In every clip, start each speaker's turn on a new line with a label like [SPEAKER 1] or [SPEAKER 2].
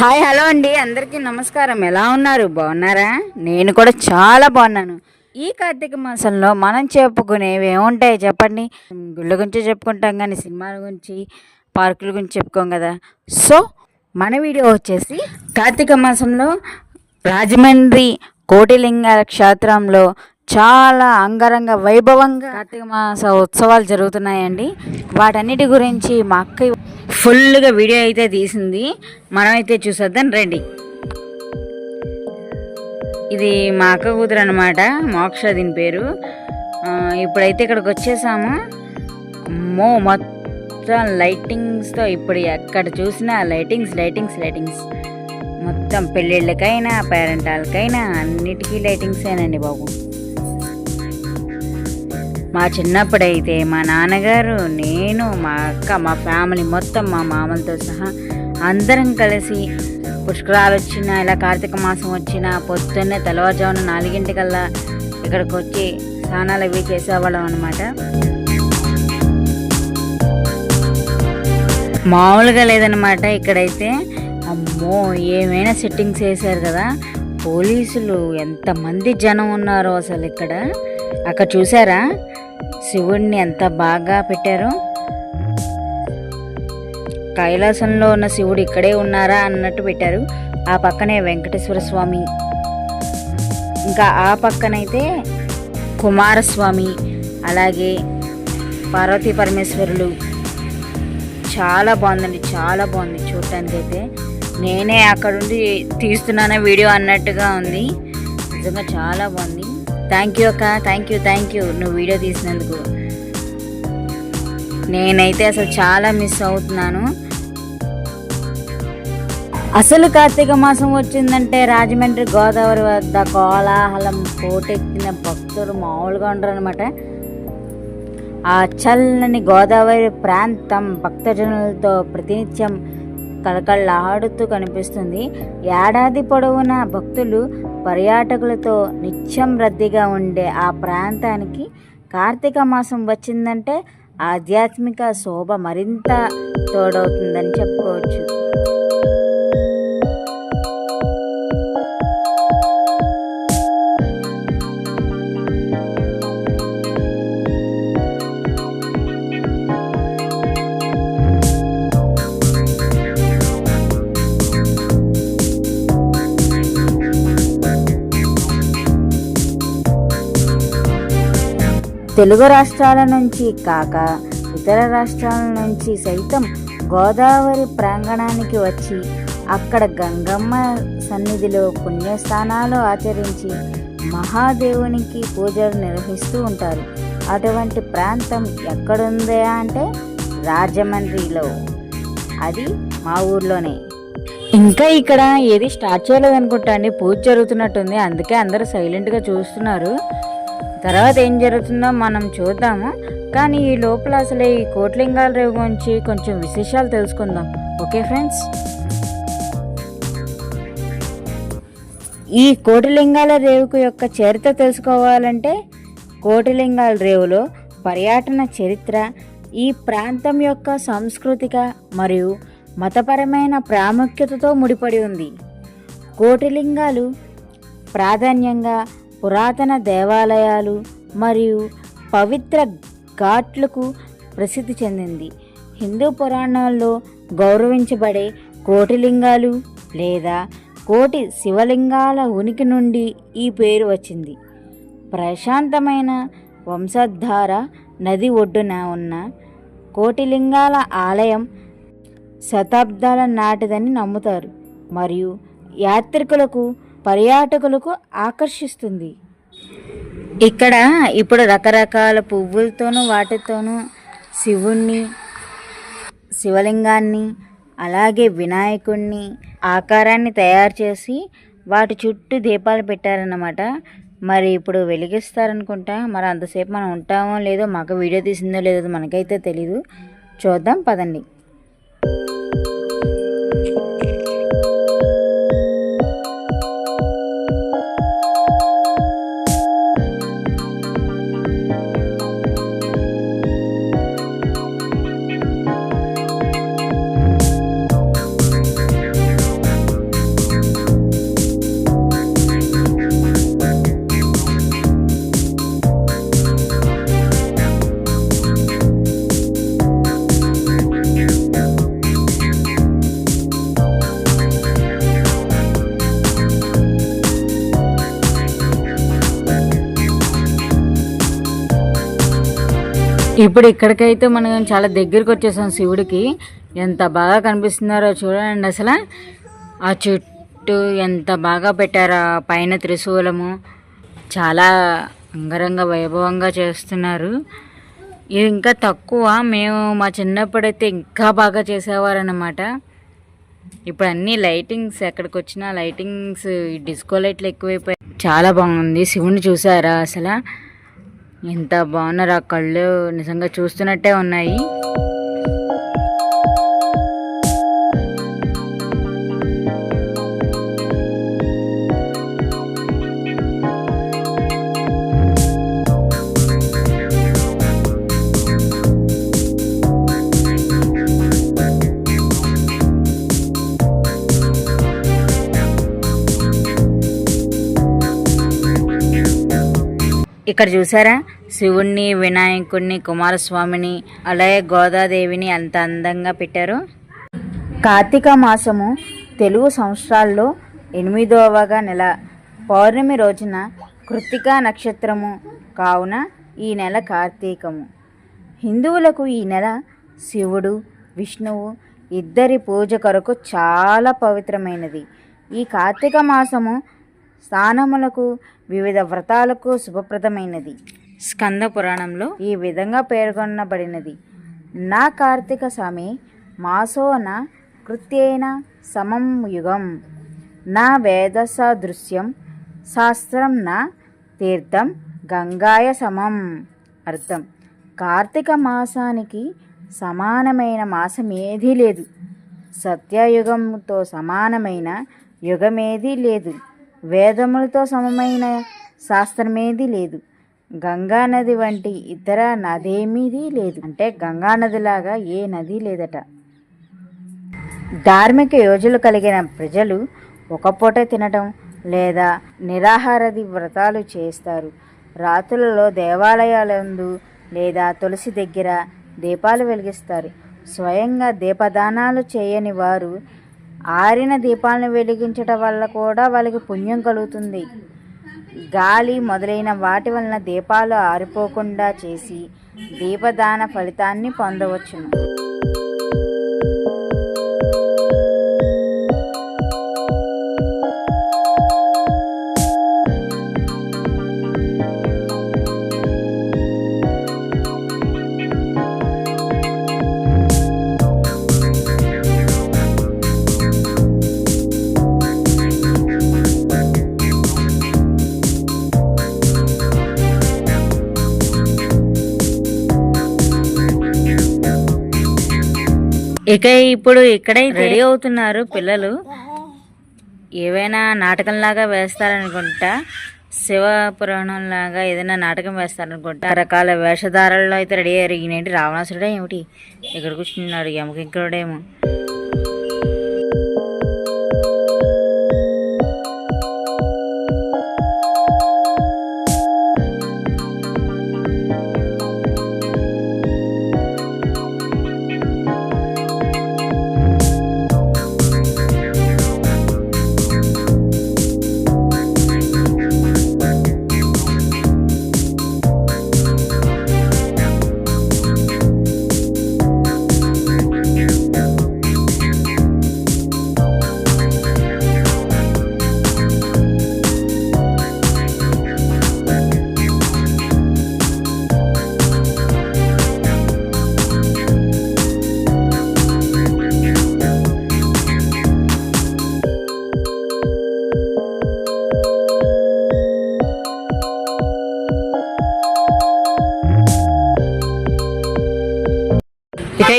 [SPEAKER 1] Hi hello అండి. అందరికీ నమస్కారం. ఎలా ఉన్నారు? బాగున్నారా? నేను కూడా చాలా బాగున్నాను. ఈ కార్తీక మాసంలో మనం చెప్పుకునేవి ఏముంటాయి చెప్పండి? గుళ్ళ గురించి చెప్పుకుంటాం కానీ సినిమాల గురించి పార్కుల గురించి చెప్పుకోం కదా. సో మన వీడియో వచ్చేసి కార్తీక మాసంలో రాజమండ్రి కోటిలింగాల క్షేత్రంలో చాలా అంగరంగ వైభవంగా కార్తీక మాస ఉత్సవాలు జరుగుతున్నాయండి. వాటన్నిటి గురించి మా అక్క ఫుల్గా వీడియో అయితే తీసింది. మనమైతే చూసేద్దాం రండి. ఇది మా అక్క కూతురు అనమాట మోక్ష దీని పేరు. ఇప్పుడైతే ఇక్కడికి వచ్చేసాము. మో మొత్తం లైటింగ్స్తో ఇప్పుడు ఎక్కడ చూసినా లైటింగ్స్ లైటింగ్స్ లైటింగ్స్. మొత్తం పెళ్ళిళ్ళకైనా పేరెంటాలకైనా అన్నిటికీ లైటింగ్సేనండి బాబు. మా చిన్నప్పుడైతే మా నాన్నగారు నేను మా అక్క మా ఫ్యామిలీ మొత్తం మా మామలతో సహా అందరం కలిసి పుష్కరాలు వచ్చినా ఇలా కార్తీక మాసం వచ్చినా పొద్దున్నే తెల్లవారుజామున నాలుగింటికల్లా ఇక్కడికి వచ్చి స్నానాలు అవి చేసేవాళ్ళం అనమాట మామూలుగా లేదనమాట ఇక్కడైతే. అమ్మో ఏమైనా సెట్టింగ్స్ వేశారు కదా. పోలీసులు ఎంతమంది జనం ఉన్నారో అసలు ఇక్కడ. అక్కడ చూసారా? శివుణ్ణి ఎంత బాగా పెట్టారో? కైలాసంలో ఉన్న శివుడు ఇక్కడే ఉన్నారా అన్నట్టు పెట్టారు. ఆ పక్కనే వెంకటేశ్వర స్వామి. ఇంకా ఆ పక్కనైతే కుమారస్వామి అలాగే పార్వతీ పరమేశ్వరులు. చాలా బాగుందండి చాలా బాగుంది చూడటానికి అయితే నేనే అక్కడుండి తీస్తున్నానే వీడియో అన్నట్టుగా ఉంది. నిజంగా చాలా బాగుంది. థ్యాంక్ యూ అక్క. థ్యాంక్ యూ థ్యాంక్ యూ నువ్వు వీడియో తీసినందుకు. నేనైతే అసలు చాలా మిస్ అవుతున్నాను. అసలు కార్తీక మాసం వచ్చిందంటే రాజమండ్రి గోదావరి వద్ద కోలాహలం పోటెత్తిన భక్తులు మామూలుగా ఉండరు అనమాట ఆ చల్లని గోదావరి ప్రాంతం భక్తజనులతో ప్రతినిత్యం కళకళలాడుతూ కనిపిస్తుంది. ఏడాది పొడవునా భక్తులు పర్యాటకులతో నిత్యం రద్దీగా ఉండే ఆ ప్రాంతానికి కార్తీక మాసం వచ్చిందంటే ఆధ్యాత్మిక శోభ మరింత తోడవుతుందని చెప్పుకోవచ్చు. తెలుగు రాష్ట్రాల నుంచి కాక ఇతర రాష్ట్రాల నుంచి సైతం గోదావరి ప్రాంగణానికి వచ్చి అక్కడ గంగమ్మ సన్నిధిలో పుణ్యస్థానాలు ఆచరించి మహాదేవునికి పూజలు నిర్వహిస్తూ ఉంటారు. అటువంటి ప్రాంతం ఎక్కడుందా అంటే రాజమండ్రిలో. అది మా ఊర్లోనే. ఇంకా ఇక్కడ ఏది స్టార్ట్ చేయలేదు అనుకుంటా అండి. పూజ జరుగుతున్నట్టుంది. అందుకే అందరూ సైలెంట్గా చూస్తున్నారు. తర్వాత ఏం జరుగుతుందో మనం చూద్దాము. కానీ ఈ లోపల అసలు ఈ కోట్లింగాల రేవు గురించి కొంచెం విశేషాలు తెలుసుకుందాం. Okay friends? ఈ కోటిలింగాల రేవుకు యొక్క చరిత్ర తెలుసుకోవాలంటే కోటిలింగాల రేవులో పర్యటన చరిత్ర ఈ ప్రాంతం యొక్క సాంస్కృతిక మరియు మతపరమైన ప్రాముఖ్యతతో ముడిపడి ఉంది. కోటిలింగాలు ప్రాధాన్యంగా పురాతన దేవాలయాలు మరియు పవిత్ర ఘాట్లకు ప్రసిద్ధి చెందింది. హిందూ పురాణాల్లో గౌరవించబడే కోటిలింగాలు లేదా కోటి శివలింగాల ఉనికి నుండి ఈ పేరు వచ్చింది. ప్రశాంతమైన వంశధార నది ఒడ్డున ఉన్న కోటిలింగాల ఆలయం శతాబ్దాల నాటిదని నమ్ముతారు. మరియు యాత్రికులకు పర్యాటకులకు ఆకర్షిస్తుంది. ఇక్కడ ఇప్పుడు రకరకాల పువ్వులతోనూ వాటితోనూ శివుణ్ణి శివలింగాన్ని అలాగే వినాయకుణ్ణి ఆకారాన్ని తయారు చేసి వాటి చుట్టూ దీపాలు పెట్టారన్నమాట. మరి ఇప్పుడు వెలిగిస్తారనుకుంటా మరి అంతసేపు మనం ఉంటామో లేదో మాకు వీడియో తీసిందో లేదో మనకైతే తెలీదు. చూద్దాం పదండి. ఇప్పుడు ఇక్కడికైతే మనం చాలా దగ్గరికి వచ్చేసాం శివుడికి. ఎంత బాగా కనిపిస్తున్నారో చూడండి అసలు. ఆ చుట్టూ ఎంత బాగా పెట్టారో పైన త్రిశూలము. చాలా అంగరంగ వైభవంగా చేస్తున్నారు. ఇది ఇంకా తక్కువ. మేము మా చిన్నప్పుడైతే ఇంకా బాగా చేసేవారన్నమాట. ఇప్పుడు అన్ని లైటింగ్స్ ఎక్కడికి వచ్చినా లైటింగ్స్ డిస్కో లైట్లు ఎక్కువైపోయాయి చాలా బాగుంది. శివుని చూసారా అసలు? ఎంత బాగున్నారు ఆ కళ్ళు? నిజంగా చూస్తున్నట్టే ఉన్నాయి. ఇక్కడ చూసారా శివుణ్ణి వినాయకుడిని కుమారస్వామిని అలాగే గోదాదేవిని అంత అందంగా పెట్టారు. కార్తీక మాసము తెలుగు సంవత్సరాల్లో ఎనిమిదవగా నెల. పౌర్ణమి రోజున కృత్తికా నక్షత్రము కావున ఈ నెల కార్తీకము. హిందువులకు ఈ నెల శివుడు విష్ణువు ఇద్దరి పూజ కొరకు చాలా పవిత్రమైనది. ఈ కార్తీక మాసము స్నానములకు వివిధ వ్రతాలకు శుభప్రదమైనది. స్కంద పురాణంలో ఈ విధంగా పేర్కొనబడినది. నా కార్తీక సమే మాసోన కృత్యేన సమం యుగం. నా వేదసదృశ్యం శాస్త్రం నా తీర్థం గంగాయ సమం. అర్థం. కార్తీక మాసానికి సమానమైన మాసం ఏదీ లేదు. సత్యయుగంతో సమానమైన యుగమేదీ లేదు. వేదములతో సమమైన శాస్త్రమేది లేదు. గంగా నది వంటి ఇతర నదేమీది లేదు. అంటే గంగా నదిలాగా ఏ నది లేదట. ధార్మిక యోజులు కలిగిన ప్రజలు ఒక పూట తినటం లేదా నిరాహారది వ్రతాలు చేస్తారు. రాత్రులలో దేవాలయాలందు లేదా తులసి దగ్గర దీపాలు వెలిగిస్తారు. స్వయంగా దీపదానాలు చేయని వారు ఆరిన దీపాలను వెలిగించటం వల్ల కూడా వాళ్ళకి పుణ్యం కలుగుతుంది. గాలి మొదలైన వాటి వలన దీపాలు ఆరిపోకుండా చేసి దీపదాన ఫలితాన్ని పొందవచ్చును. ఇక ఇప్పుడు ఇక్కడే రెడీ అవుతున్నారు పిల్లలు. ఏవైనా నాటకంలాగా వేస్తారనుకుంటా శివ పురాణం లాగా ఏదైనా నాటకం వేస్తారనుకుంటా. రకాల వేషధారాల్లో అయితే రెడీ అయ్యారు. ఈయనేంటి? రావణాసుడే ఏమిటి? ఇక్కడ కూర్చున్నాడు. యమకింకరుడేమో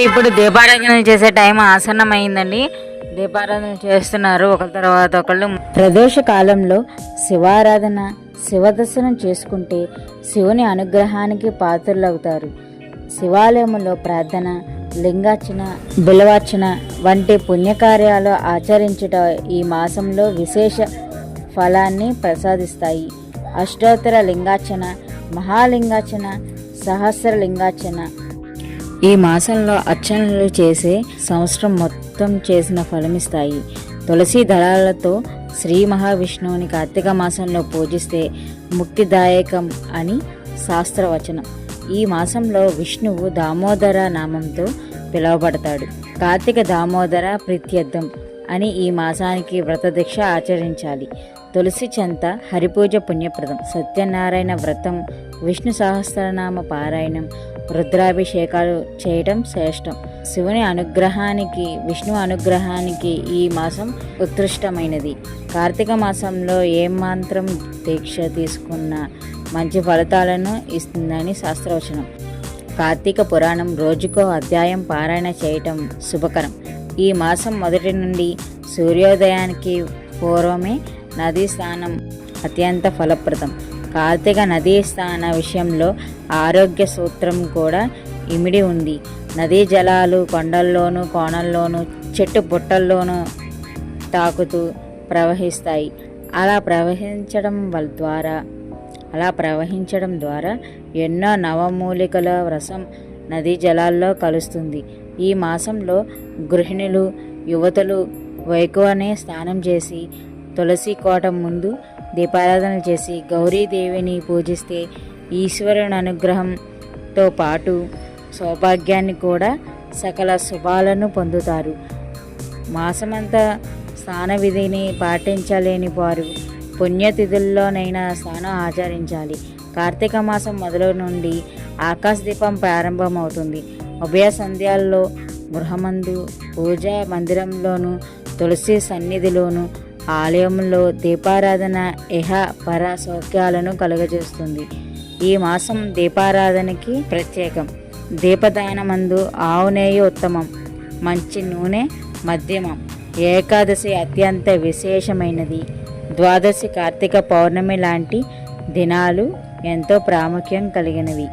[SPEAKER 1] ఇప్పుడు దీపారాధన చేసే టైం ఆసన్నమైందండి. దీపారాధన చేస్తున్నారు. ఒకరి తర్వాత ఒకళ్ళు ప్రదోష కాలంలో శివారాధన శివదర్శనం చేసుకుంటే శివుని అనుగ్రహానికి పాత్రలవుతారు. శివాలయంలో ప్రార్థన లింగార్చన బిలవార్చన వంటి పుణ్యకార్యాలు ఆచరించుట ఈ మాసంలో విశేష ఫలాన్ని ప్రసాదిస్తాయి. అష్టోత్తర లింగార్చన మహాలింగార్చన సహస్ర లింగార్చన ఈ మాసంలో అర్చనలు చేసే సంవత్సరం మొత్తం చేసిన ఫలమిస్తాయి. తులసి దళాలతో శ్రీ మహావిష్ణువుని కార్తీక మాసంలో పూజిస్తే ముక్తిదాయకం అని శాస్త్రవచనం. ఈ మాసంలో విష్ణువు దామోదర నామంతో పిలువబడతాడు. కార్తీక దామోదర ప్రత్యర్థం అని ఈ మాసానికి వ్రతదీక్ష ఆచరించాలి. తులసి చెంత హరిపూజ పుణ్యప్రదం. సత్యనారాయణ వ్రతం విష్ణు సహస్రనామ పారాయణం రుద్రాభిషేకాలు చేయటం శ్రేష్టం. శివుని అనుగ్రహానికి విష్ణు అనుగ్రహానికి ఈ మాసం ఉత్కృష్టమైనది. కార్తీక మాసంలో ఏ మాత్రం దీక్ష తీసుకున్నా మంచి ఫలితాలను ఇస్తుందని శాస్త్రవచనం. కార్తీక పురాణం రోజుకో అధ్యాయం పారాయణ చేయటం శుభకరం. ఈ మాసం మొదటి నుండి సూర్యోదయానికి పూర్వమే నదీ స్నానం అత్యంత ఫలప్రదం. కార్తీక నదీ స్థాన విషయంలో ఆరోగ్య సూత్రం కూడా ఇమిడి ఉంది. నదీ జలాలు కొండల్లోనూ కోణల్లోనూ చెట్టు పుట్టల్లోనూ తాకుతూ ప్రవహిస్తాయి. అలా ప్రవహించడం ద్వారా అలా ప్రవహించడం ద్వారా ఎన్నో నవమూలికల రసం నదీ జలాల్లో కలుస్తుంది. ఈ మాసంలో గృహిణులు యువతలు వైకువనే స్నానం చేసి తులసి కోట ముందు దీపారాధన చేసి గౌరీదేవిని పూజిస్తే ఈశ్వరుని అనుగ్రహంతో పాటు సౌభాగ్యాన్ని కూడా సకల శుభాలను పొందుతారు. మాసమంతా స్నాన విధిని పాటించలేని వారు పుణ్యతిథుల్లోనైనా స్నానం ఆచరించాలి. కార్తీక మాసం మొదలు నుండి ఆకాశ దీపం ప్రారంభమవుతుంది. ఉభయ సంధ్యాల్లో గృహమందు పూజా మందిరంలోను తులసి సన్నిధిలోను ఆలయంలో దీపారాధన ఇహ పర సౌఖ్యాలను కలుగజేస్తుంది. ఈ మాసం దీపారాధనకి ప్రత్యేకం. దీపదానమందు ఆవు నెయ్యి ఉత్తమం మంచి నూనె మధ్యమం. ఏకాదశి అత్యంత విశేషమైనది. ద్వాదశి కార్తీక పౌర్ణమి లాంటి దినాలు ఎంతో ప్రాముఖ్యం కలిగినవి.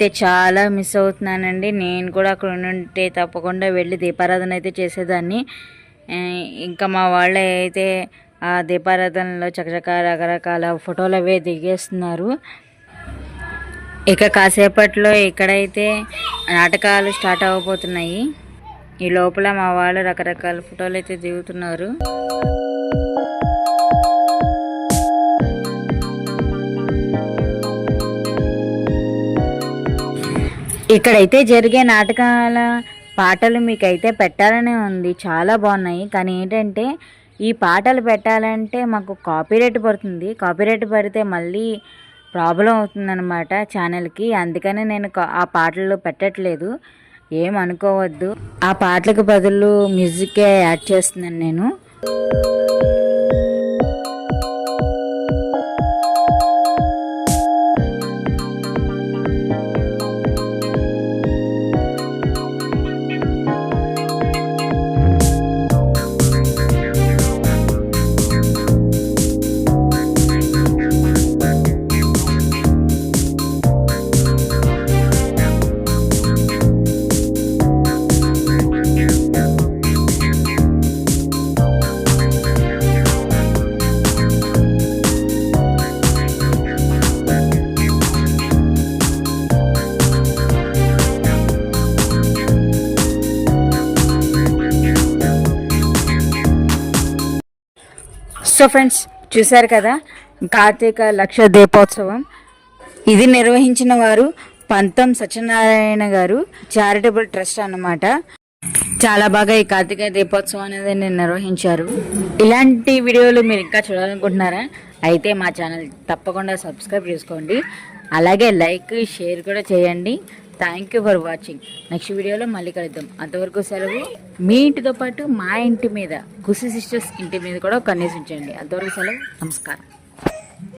[SPEAKER 1] నేనైతే చాలా మిస్ అవుతున్నానండి. నేను కూడా అక్కడ ఉంటే తప్పకుండా వెళ్ళి దీపారాధన అయితే చేసేదాన్ని. ఇంకా మా వాళ్ళు అయితే ఆ దీపారాధనలో చకచక రకరకాల ఫోటోలు అవే దిగేస్తున్నారు. ఇక కాసేపట్లో ఇక్కడైతే నాటకాలు స్టార్ట్ అవ్వబోతున్నాయి ఈ లోపల మా వాళ్ళు రకరకాల ఫోటోలు అయితే దిగుతున్నారు. ఇక్కడైతే జరిగే నాటకాల పాటలు మీకైతే పెట్టాలనే ఉంది. చాలా బాగున్నాయి. కానీ ఏంటంటే ఈ పాటలు పెట్టాలంటే మాకు కాపీరైట్ పడుతుంది. కాపీరైట్ పడితే మళ్ళీ ప్రాబ్లం అవుతుందన్నమాట ఛానల్కి. అందుకనే నేను ఆ పాటలు పెట్టట్లేదు. ఏం అనుకోవద్దు ఆ పాటలకు బదులు మ్యూజికే యాడ్ చేస్తున్నాను నేను. ఫ్రెండ్స్ చూశారు కదా? కార్తీక లక్ష దీపోత్సవం. ఇది నిర్వహించిన వారు పంతం సత్యనారాయణ గారు చారిటబుల్ ట్రస్ట్ అన్నమాట. చాలా బాగా ఈ కార్తీక దీపోత్సవం అనేది నేను నిర్వహించారు. ఇలాంటి వీడియోలు మీరు ఇంకా చూడాలనుకుంటున్నారా? అయితే మా ఛానల్ తప్పకుండా సబ్స్క్రైబ్ చేసుకోండి. అలాగే లైక్ షేర్ కూడా చేయండి. Thank you for watching next వీడియోలో మళ్ళీ కలుద్దాం. అంతవరకు సెలవు మీ ఇంటితో పాటు మా ఇంటి మీద కుసి సిస్టర్స్ ఇంటి మీద కూడా కన్నేసి ఉంచండి. అంతవరకు సెలవు. నమస్కారం.